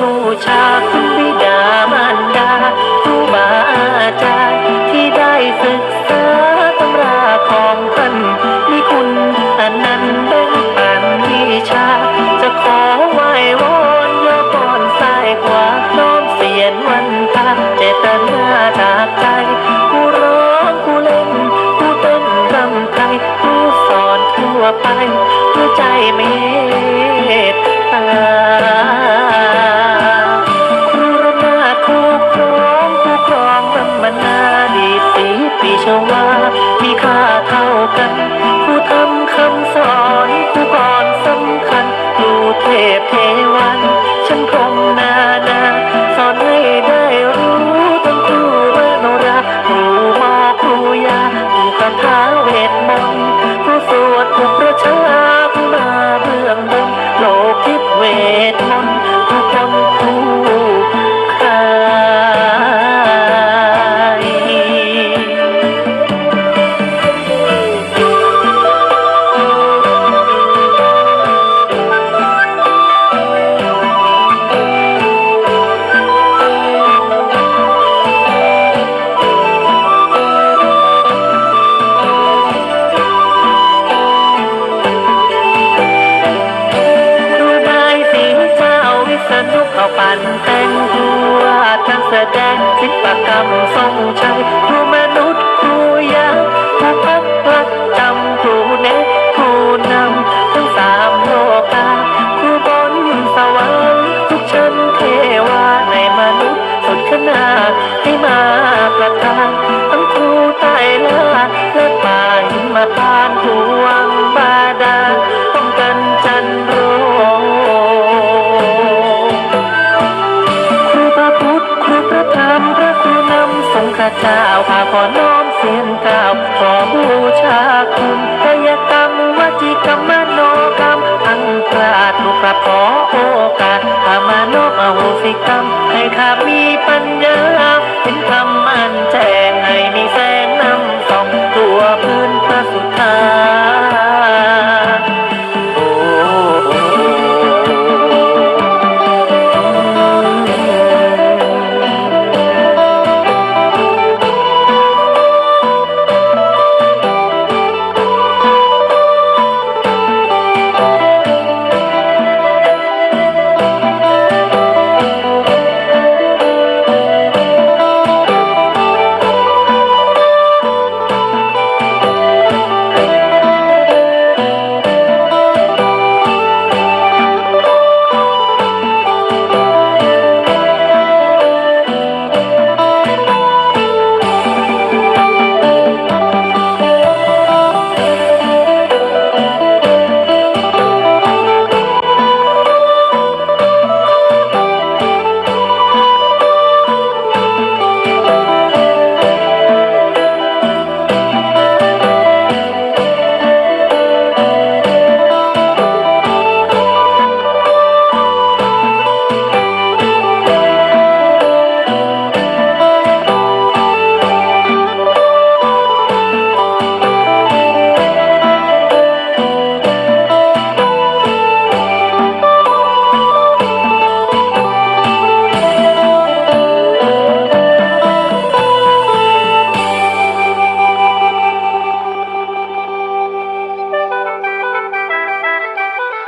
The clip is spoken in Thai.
บูชาคุณบิดามารดาครูบาอาจารย์ที่ได้ศึกษา เทพเทวัน ฉันพรมนานาสอนให้ได้รู้ทั้งครูมโนราครูหมอครูยาครูคาถาเวทมนต์ครูสวดครูประชาผู้มาเบื้องบนโลกทิพเวทมนต์ผู้ครู แสดงศิลปกรรมทรงชัยครูมนุษย์ครูยาครูพักรักจำครูเนตครูนำทั้งสามโลกาครูบนสวรรค์ทุกชั้นเทวาในมนุษย์สุดขนาให้มาประทาน นำสงฆ์ข้าเจ้าข้าขอน้อมเสียงกล่าวขอบูชาคุณกายกรรมวจีกรรมมโนกรรมอังกราดลูกกระขอโอกาสข้ามานอบอโหสิกรรมให้ข้ามีปัญญาเป็นธรรมอันแจ้